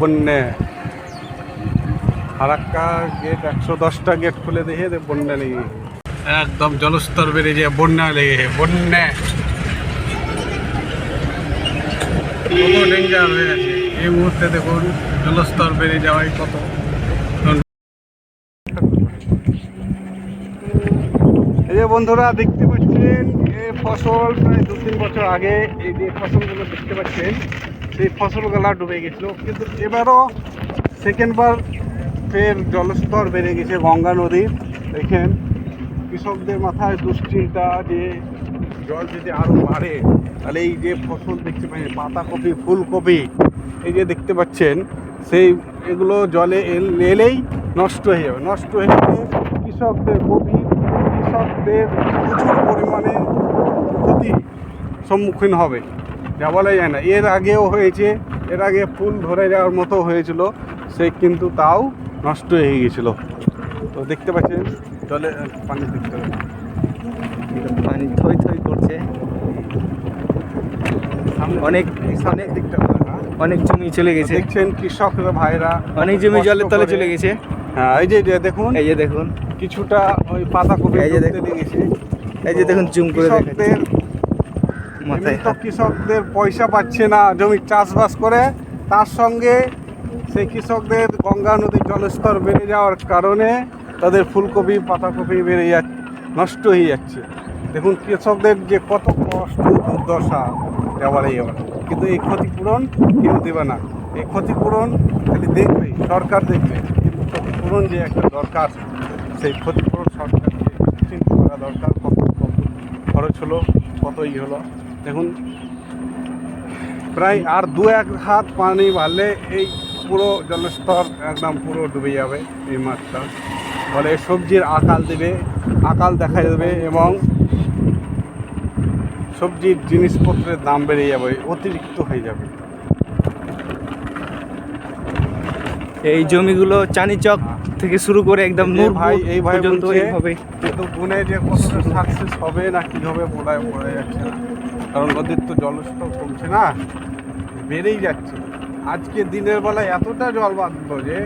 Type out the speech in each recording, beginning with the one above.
বন্যা। গেট একশো দশটা গেট খুলে দে বন্যা লেগে একদম জলস্তর বেড়ে যায় বন্যা লেগে বন্যা। এই মুহূর্তে দেখুন জলস্তর বেড়ে যাওয়ায় কত। এই যে বন্ধুরা দেখতে পাচ্ছেন, এই ফসল প্রায় দু তিন বছর আগে এই যে ফসলগুলো দেখতে পাচ্ছেন সেই ফসলগুলো ডুবে গেছিল। কিন্তু এবারও সেকেন্ডবার ফের জলস্তর বেড়ে গেছে গঙ্গা নদীর দেখেন, কৃষকদের মাথায় দুশ্চিন্তা যে জল যদি আরও বাড়ে, তাহলে এই যে ফসল দেখতে পাচ্ছেন পাতাকপি, ফুলকপি, এই যে দেখতে পাচ্ছেন, সেই এগুলো জলে এল- এলেই নষ্ট হয়ে যাবে। নষ্ট হয়ে গেলে কৃষকদের কপি কৃষকদের প্রচুর পরিমাণে ক্ষতি সম্মুখীন হবে। যা বলা যায় না। এর আগেও হয়েছে এর আগে ফুল ধরে যাওয়ার মতো হয়েছিল সে কিন্তু তাও নষ্ট হয়ে গেছিল। তো দেখতে পাচ্ছেন জলে পানি দেখতে পানি থই থই করছে। অনেক অনেক দিকটা? অনেক জমি চলে গেছে। দেখছেন কৃষকরা ভাইরা অনেক জমি জলের তলে চলে গেছে। হ্যাঁ এই যে দেখুন এই যে দেখুন। কিছুটা ওই পাতাকপি এই যে দেখুন। এই যে দেখুন জুম করে দেখাচ্ছি। কৃষকদের পয়সা পাচ্ছে না, জমি চাষবাস করে। তার সঙ্গে সেই কৃষকদের গঙ্গা নদীর জলস্তর বেড়ে যাওয়ার কারণে তাদের ফুলকপি, পাতাকপি বেড়ে যাচ্ছে, নষ্ট হয়ে যাচ্ছে। দেখুন, কৃষকদের যে কত কষ্ট, দুর্দশা এবারে এবার কিন্তু এই ক্ষতিপূরণ কেউ দেবে না। এই ক্ষতিপূরণ খালি দেখবে, সরকার দেখবে। কিন্তু ক্ষতিপূরণ যে একটা দরকার, সেই ক্ষতিপূরণ সরকারকে চিন্তা করা দরকার। কত কত খরচ হলো, কত ই হলো। দেখুন প্রায় আর দু এক হাত পানি বাড়লে এই পুরো জলস্তর একদম পুরো ডুবে যাবে এই মাছটা। ফলে সবজির আকাল দেবে আকাল দেখা যাবে এবং সবজির জিনিসপত্রের দাম বেড়ে যাবে অতিরিক্ত হয়ে যাবে। এই জমিগুলো চানিচক থেকে শুরু করে একদম নূর ভাই এই ভাই পর্যন্ত এইভাবে। কিন্তু গুনে যে কতটা সাকসেস হবে না কি হবে বলা যাচ্ছে না। কারণ নদীর তো জলস্তর কমছে না, বেড়েই যাচ্ছে। আজকে দিনের বেলায় এতটা জল বাঁধলো যে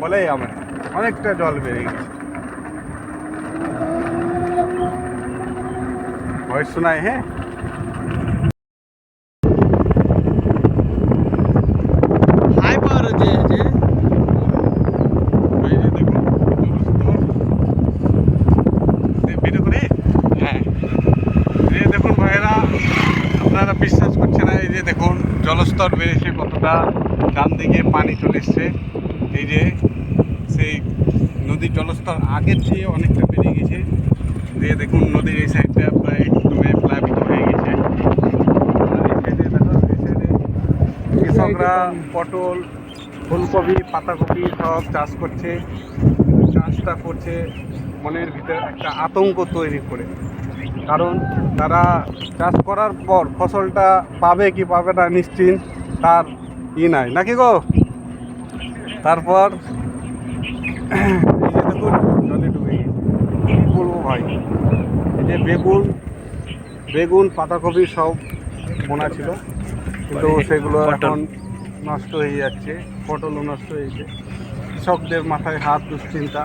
বলেই আমার অনেকটা জল বেড়ে গেছে। ভয় শোনায় হ্যাঁ হাই পাওয়ার যে যে এই যে দেখুন জলস্তর দে- বের করে হ্যাঁ এই যে দেখুন ভাইরা আপনারা বিশ্বাস করছে না এই যে দেখুন জলস্তর বেড়েছে কতটা, ডান দিকে পানি চলে এসছে। এই যে সেই নদীর জলস্তর আগের চেয়ে অনেকটা বেড়ে গেছে। দিয়ে দেখুন নদীর এই সাইডটা প্রায় ডুবে প্লাবিত হয়ে গেছে। কৃষকরা পটল, ফুলকপি, পাতাকপি সব চাষ করছে। চাষটা করছে, মনের ভিতরে একটা আতঙ্ক তৈরি করে। কারণ তারা চাষ করার পর ফসলটা পাবে কি পাবে না নিশ্চিন্ত তার ই নাই। নাকি গো? তারপর এই যে দেখুন জলে ডুবে গেছে। কী বলব ভাই? এই যে বেগুন বেগুন পাতাকপি সব বোনা ছিল। কিন্তু সেগুলো এখন নষ্ট হয়ে যাচ্ছে পটলও নষ্ট হয়েছে। কৃষকদের মাথায় হাত দুশ্চিন্তা।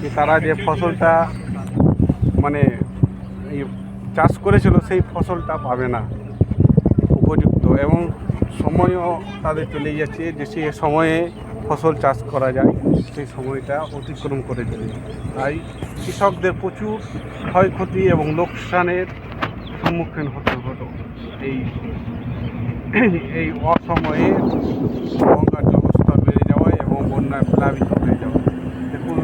যে তারা যে ফসলটা মানে চাষ করেছিল, সেই ফসলটা পাবে না। উপযুক্ত এবং সময়ও তাদের চলে যাচ্ছে যে সে সময়ে ফসল চাষ করা যায়, সেই সময়টা অতিক্রম করে চলে তাই কৃষকদের প্রচুর ক্ষয়ক্ষতি এবং লোকসানের সম্মুখীন হতে হতো এই এই অসময়ে গঙ্গার জলস্তর বেড়ে যাওয়ায় এবং বন্যায় প্লাবিত হয়ে যাওয়া দেখুন,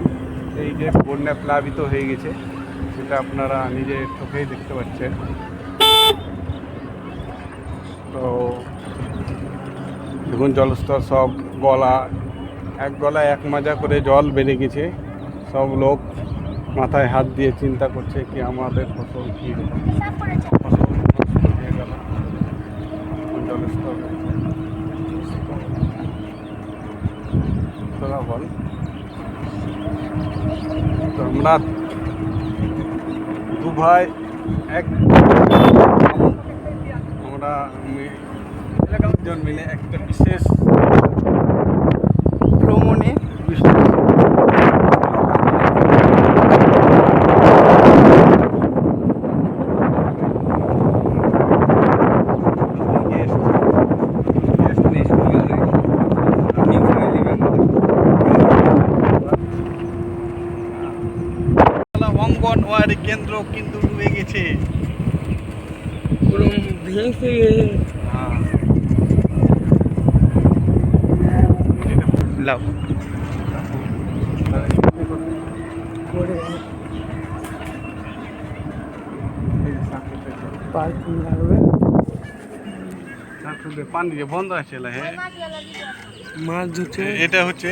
এই যে বন্যায় প্লাবিত হয়ে গেছে সেটা আপনারা নিজের চোখেই দেখতে পাচ্ছেন। তো দেখুন, জলস্তর সব গলা, এক গলায় এক মাজা করে জল বেড়ে গেছে। সব লোক মাথায় হাত দিয়ে চিন্তা করছে কি আমাদের ফসল কী ফসল হয়ে গেল। জলস্তর। তো আমরা দু ভাই এক। আমরা মিলে একটা বিশেষ কিন্তু ডুবে গেছে। লাগবে? পানি বন্ধ আছে হ্যাঁ? মাছ ধরছে। এটা হচ্ছে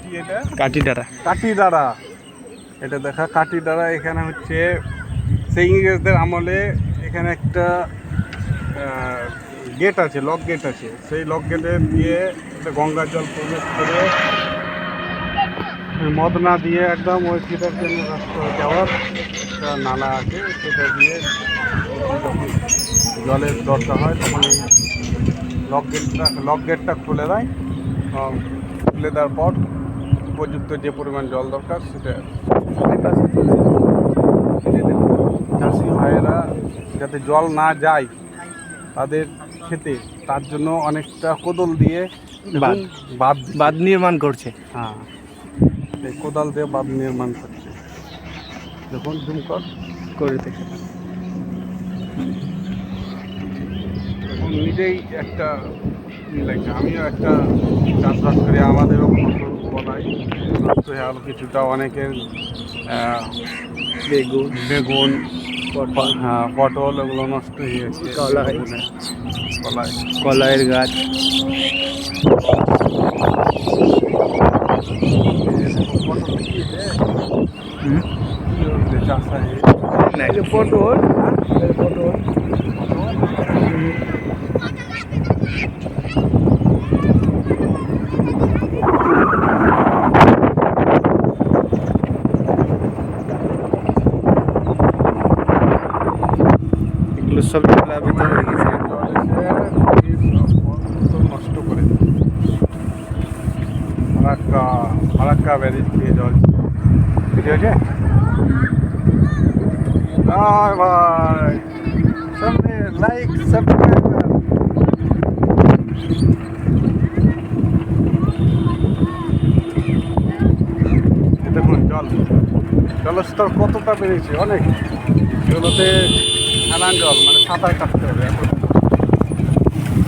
কি এটা? কাটিডারা। কাটিডারা। এটা দেখা কাটিডারা এখানে হচ্ছে সেই ইংরেজদের আমলে এখানে একটা গেট আছে লক গেট আছে। সেই লক গেটে দিয়ে গঙ্গার জল প্রবেশ করে মদ না দিয়ে একদম ওই কিটার জন্য যাওয়ার একটা নালা আছে, সেটা দিয়ে জলের দরকার হয় তখন লক গেটটা লক গেটটা খুলে দেয়। খুলে দেওয়ার পর উপযুক্ত যে পরিমাণ জল দরকার সেটা চাষি ভাইয়েরা যাতে জল না যায় তাদের খেতে তার জন্য অনেকটা কোদল দিয়ে বাঁধ। বাদ বাঁধ নির্মাণ করছে। হ্যাঁ এই কোদাল দিয়ে বাঁধ নির্মাণ করছে। দেখুন জুম কর। করে থেকে এখন নিজেই একটা লাগছে। আমিও একটা চাষবাস করি আমাদেরও ফসল বলাই। নষ্ট হয়ে আরও কিছুটা অনেকের বেগুন। বেগুন হ্যাঁ পটল এগুলো নষ্ট হয়ে গেছে। কলাই। কলাই। কলাইয়ের গাছ। পটল পটল সব প্লাবিত হয়ে গেছে। নষ্ট করে ফারাক্কা ফারাক্কা ব্যারেজ দিয়ে জল। ঠিক আছে ভাই ভাই সামনে লাইক সাবস্ক্রাইব দেখুন জল জলস্তর কতটা বেড়েছে? অনেক। এগুলোতে জল মানে সাঁতার কাটতে হবে এখন।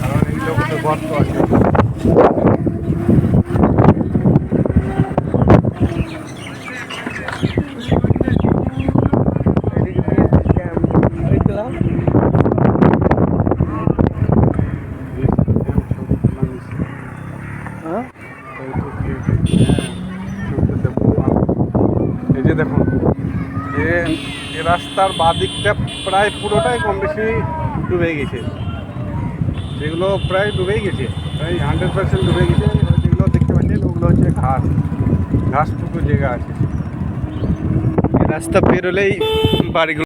কারণ এগুলো মধ্যে গর্ত আছে। এই যে দেখুন যে রাস্তার বাদিকটা প্রায় পুরোটাই কম বেশি ডুবে গেছে। যেগুলো প্রায় ডুবেই গেছে, প্রায় হান্ড্রেড পার্সেন্ট ডুবে গেছে। যেগুলো দেখতে পাচ্ছেন, ওগুলো হচ্ছে ঘাস। ঘাসটুকু জায়গা আছে। রাস্তা পেরোলেই বাড়িগুলো